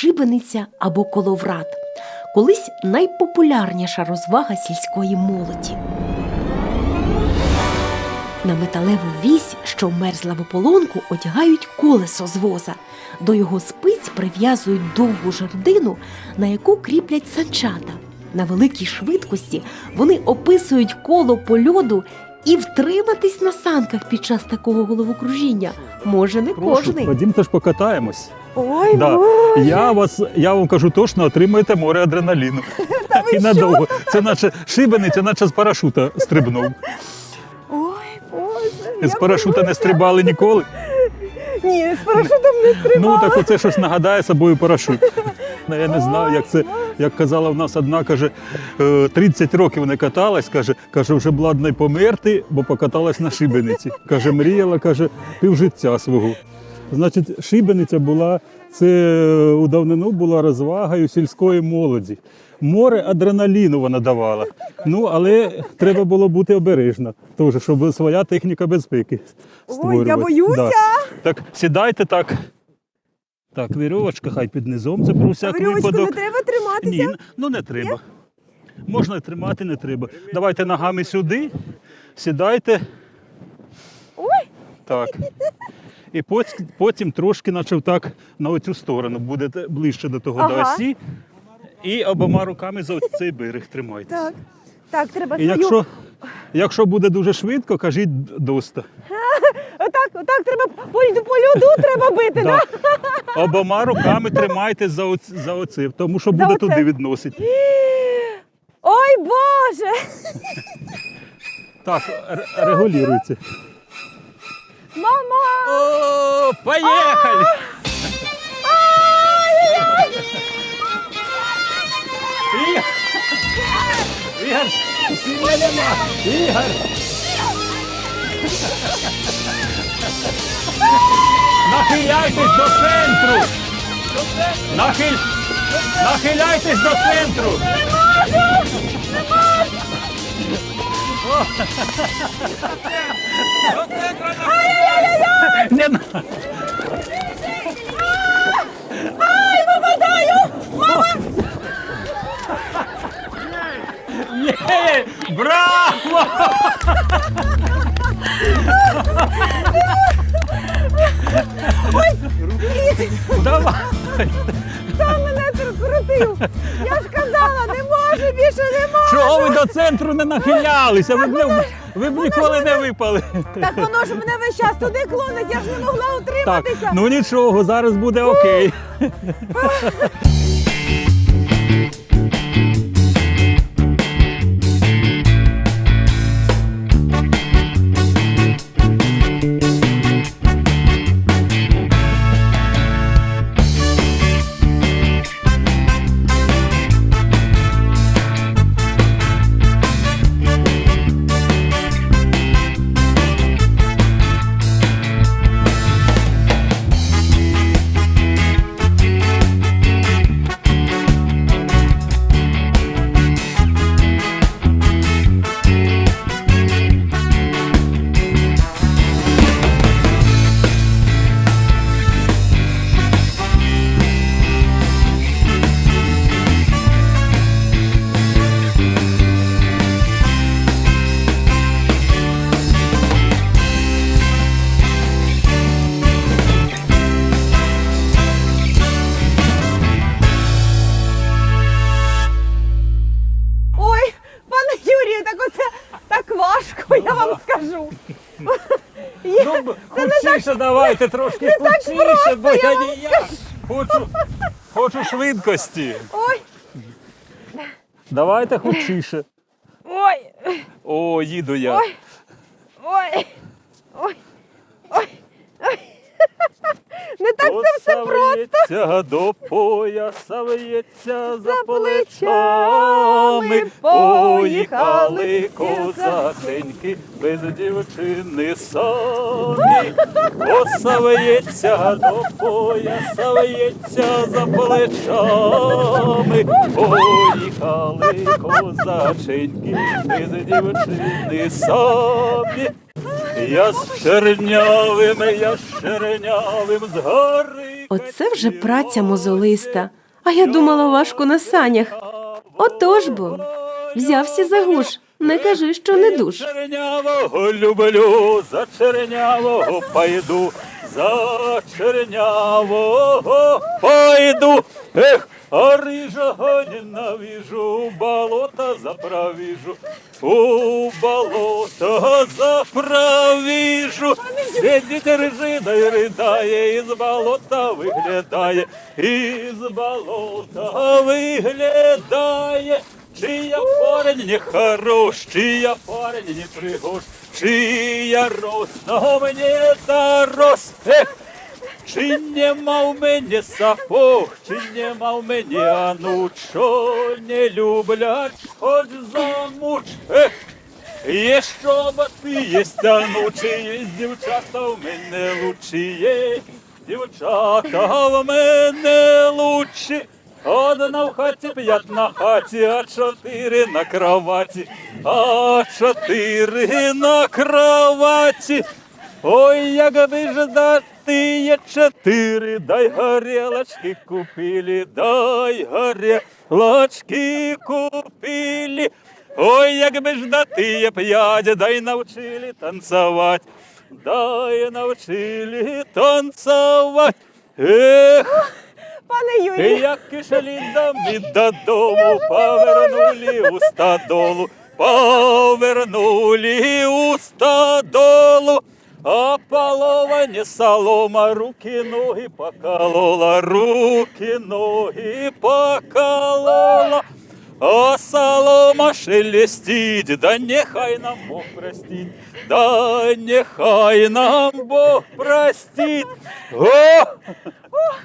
шибениця або коловрат. Колись найпопулярніша розвага сільської молоді. На металеву вісь, що вмерзла в ополонку, одягають колесо з воза. До його спиць прив'язують довгу жердину, на яку кріплять санчата. На великій швидкості вони описують коло по льоду і втриматись на санках під час такого головокружіння може не кожний. Ходімте ж покатаємось. Ой, Да. Боже. Я вас, я вам кажу точно, отримаєте море адреналіну. ви І надовго. Це наче шибениця, наче з парашута стрибнув. Ой, Боже. З я парашута не боюся. стрибали ніколи. Ні, з парашутом не Ну так оце щось нагадає собою парашут. Ну, Я не знаю, як це, як казала в нас одна, каже, е, 30 років не каталась, каже, каже, вже б ладно й померти, бо покаталась на шибениці. Каже, мріяла, каже, півжиття свого. Значить, шибениця була, це е, у давнину була розвагою сільської молоді. Море адреналіну вона давала. Ну, але треба було бути обережно, теж, щоб своя техніка безпеки Ой, я боюся. Да. Так, сідайте так. Так, вірьовочка, хай під низом, це про всяк Вірьовочку, не треба триматися. Ні, ну не треба. Можна тримати, не треба. Давайте ногами сюди, сідайте. Ой! Так. І потім, потім трошки, наче так, на оцю сторону. Будете ближче до того до осі. І обома руками за цей берег тримайтесь. Так. Так, треба І свою. якщо, якщо буде дуже швидко, кажіть доста. Отак, отак треба по, по льоду треба бити, Да. да? Обома руками тримайте за, оц, за оце, тому що За буде оце. туди відносити. Ой, Боже! Так, р- регулюйте. Мама! О! Ігор! Сім'я нема! Нахиляйтесь до центру! Нахиль... Нахиляйтесь до центру! Не на- Є! Браво! Давай! Хто мене крутив? Я ж казала, не можу, більше не можу. Чого ви до центру не нахилялися? Ви б, не, ви б ніколи не випали. Так воно ж мене весь час туди клонить, я ж не могла Так, утриматися. ну нічого, зараз буде окей. Є- Ну, давайте, трошки хочіше, бо я ніяк. Хочу, хочу швидкості. Ой, Давайте хочіше. ой, О, їду я. ой, ой, ой, ой, ой. Не так це все просто. До пояса в'ється за плечами, поїхали козаценьки без дівчини самі. Коса в'ється до пояса в'ється за плечами. Поїхали козаченьки без дівчини самі. Я з чернявими, я з чернявим з гори. Оце вже праця мозолиста. А я думала важко на санях. Отож бо взявся за гуш. Не кажи, що не душ. Чернявого люблю, за чернявого пайду за чернявого пойду, ех, а рижого ненавижу, болото заправіжу, у болото заправіжу. Сидить рижина і ридає, із болота виглядає, із болота виглядає. Чия парень не хорош, чия парень не пригож, чия росного мені зарос. Ех! Чи нема в мене сапог, чи нема в мене анучо, не люблять, хоч замуч. Ех! Є ти є станучі, є дівчата в мене лучі, є дівчата в мене лучі. Одна в хаті, п'ять на хаті, а чотири на кроваті, а чотири на кроваті. Ой, як би ж дати є чотири, дай горілочки купили, дай горілочки купили. Ой, як би ж дати є п'ять, дай навчили танцювати, дай навчили танцювати. Ех! Пане Юрій. І як кишелі від додому, повернули у стадолу, повернули у стадолу, А полова не солома, руки, ноги поколола, руки, ноги поколола. А солома шелестить, да нехай нам Бог простить, да нехай нам Бог простить. О!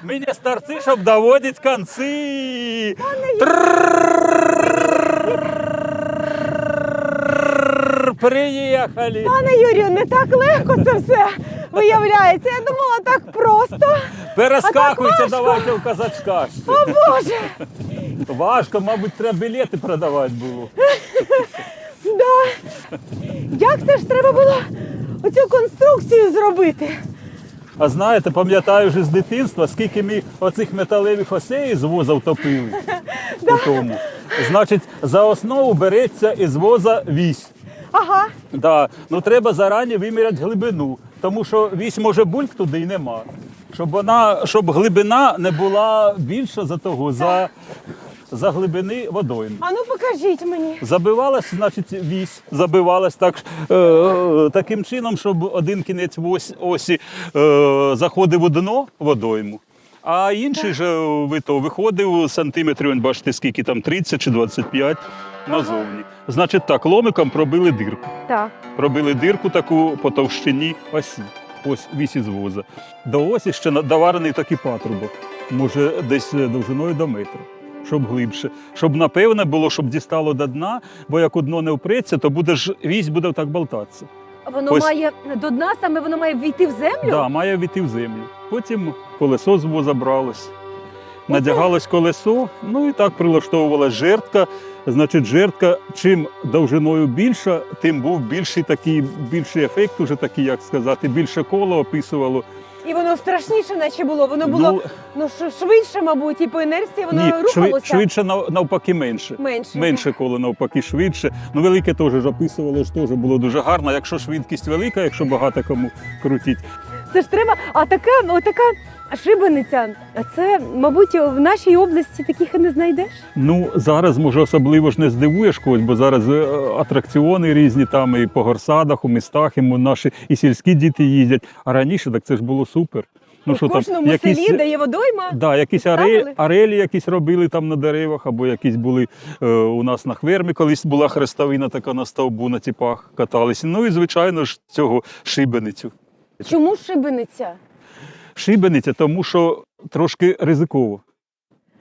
Мені старці, щоб доводить конці. Приїхали. Пане Юрію, не так легко це все виявляється. Я думала, так просто. Перескакуйте, давайте в казачках. О Боже! Важко, мабуть, треба білети продавати було. Да. Як це ж треба було оцю конструкцію зробити? А знаєте, пам'ятаю вже з дитинства, скільки ми оцих металевих осей з воза втопили у тому. Значить, за основу береться із воза вісь. Ага. Да. Ну треба зарані виміряти глибину, тому що вісь може бульк туди і нема. Щоб вона, щоб глибина не була більша за того, за, за глибини водойм. А ну покажіть мені. Забивалась, значить, вісь, забивалась так, е, е, таким чином, щоб один кінець ось, осі е, заходив у дно водойму, а інший же ви то виходив сантиметрів, бачите, скільки там 30 чи 25 назовні. Значить так, ломиком пробили дирку. Так. Пробили дирку таку по товщині осі. Ось вісь із воза. До осі ще на- доварений такий патрубок, може десь е, довжиною до метра, щоб глибше. Щоб напевне було, щоб дістало до дна, бо як у дно не впреться, то буде ж вісь буде так болтатися. Воно Ось. має до дна саме воно має війти в землю. Да, має війти в землю. Потім колесо з воза бралось. Надягалось колесо, ну і так прилаштовувалась жертка. Значить, жертка чим довжиною більша, тим був більший такий, більший ефект, уже такий, як сказати, більше коло описувало. І воно страшніше, наче було. Воно було Ну, ну, швидше, мабуть, і по інерції воно ні, рухалося швидше навпаки менше. менше. Менше коло навпаки швидше. Ну, велике теж ж описувало, ж теж було дуже гарно. Якщо швидкість велика, якщо багато кому крутіть. Це ж треба. А така, отака шибениця. А це, мабуть, в нашій області таких і не знайдеш. Ну, зараз, може, особливо ж не здивуєш когось, бо зараз е, атракціони різні там і по горсадах, у містах, і наші і сільські діти їздять. А раніше так це ж було супер. Ну, У що там, кожному якісь, селі, де є водойма. да, якісь ставили? аре, арелі якісь робили там на деревах, або якісь були е, у нас на хвермі, колись була хрестовина така на стовбу, на ціпах каталися. Ну і, звичайно ж, цього шибеницю. Чому шибениця? Шибениця, тому що трошки ризиково.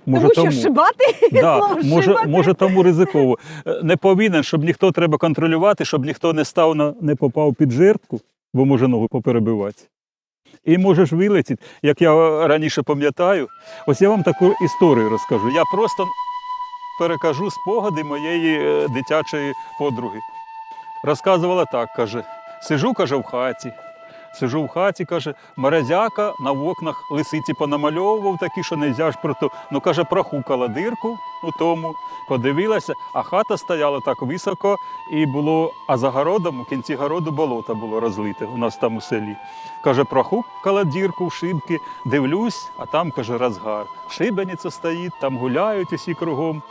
тому що шибати Да, слово може, шибати. може тому ризиково. Е, Не повинен, щоб ніхто треба контролювати, щоб ніхто не став на не попав під жертву, бо може ногу поперебивати. І можеш вилетіти, як я раніше пам'ятаю. Ось я вам таку історію розкажу. Я просто перекажу спогади моєї е, дитячої подруги. Розказувала так, каже: сижу, каже, в хаті, Сижу в хаті, каже, мерезяка на вокнах лисиці понамальовував такі, що не можна ж про то. Ну, каже, прохукала дирку у тому, подивилася, а хата стояла так високо, і було, а за городом, у кінці городу болото було розлите у нас там у селі. Каже, прохукала дірку в шибки, дивлюсь, а там, каже, розгар. Шибениця стоїть, там гуляють усі кругом.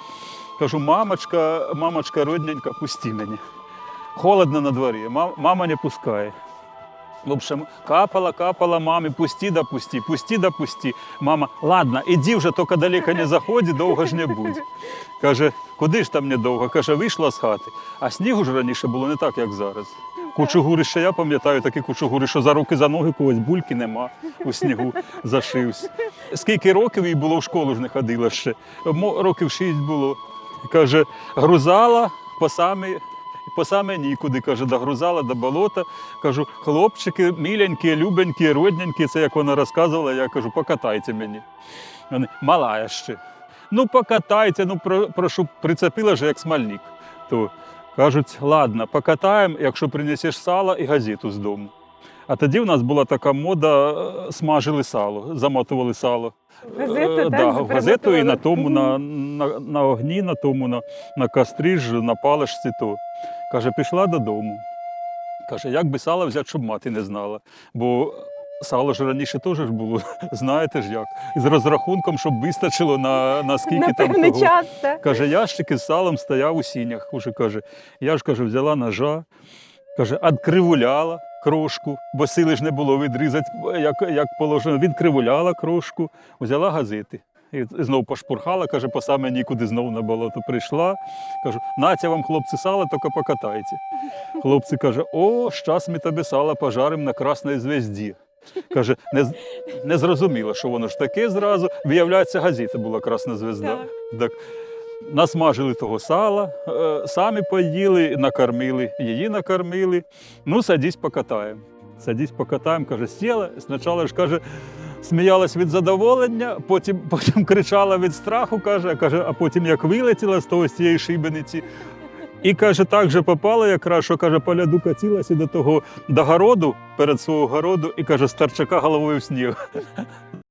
Кажу, мамочка, мамочка родненька, пусти мені. Холодно на дворі, мама не пускає. В общем, капала, капала мамі, пусти да пусти, пусти да пусти. Мама, ладно, іди вже, тільки далеко не заходи, довго ж не будь. Каже, куди ж там недовго? Каже, вийшла з хати. А снігу ж раніше було не так, як зараз. Кучугури ще я пам'ятаю, такі кучугури, що за руки, за ноги когось бульки нема у снігу зашився. Скільки років їй було в школу ж не ходила ще. Років шість було. Каже, грузала по самі, по саме нікуди. Каже, догрузала до болота. Кажу, хлопчики, міленькі, любенькі, родненькі, це як вона розказувала, я кажу, покатайте мені. Вони, мала ще. Ну, покатайте, ну про, прошу, прицепила же як смальник. То кажуть, ладно, покатаємо, якщо принесеш сало і газету з дому. А тоді в нас була така мода, е, смажили сало, замотували сало. Газету, Е, так, да, в газету і на тому, на, на, на огні, на тому, на, на кострі ж, на паличці то. Каже, пішла додому. Каже, як би сало взяти, щоб мати не знала. Бо сало ж раніше теж було, знаєте ж як, з розрахунком, щоб вистачило на, на скільки На там того. час, так? Каже, ящик із салом стояв у сінях. Уже каже, я ж каже, взяла ножа, каже, відкривуляла крошку, бо сили ж не було відрізати, як, як положено. Відкривуляла крошку, взяла газети. І знов пошпурхала, каже, по саме нікуди знов на болото прийшла. Кажу, наця вам, хлопці, сало, тільки покатайте. Хлопці каже, о, щас ми тебе сало пожарим на Красній звезді. Каже, не, не зрозуміло, що воно ж таке зразу. Виявляється, газета була Красна звезда. Так. Насмажили того сала, е, самі поїли, накормили, її накормили. Ну, садись покатаємо. Садись покатаємо, каже, сіла. Спочатку ж каже, сміялась від задоволення, потім, потім кричала від страху, каже, каже, а потім як вилетіла з того з цієї шибениці. І каже, так же попала якраз, що каже, по ляду катілася до того до городу, перед свого городу, і каже, старчака головою в сніг.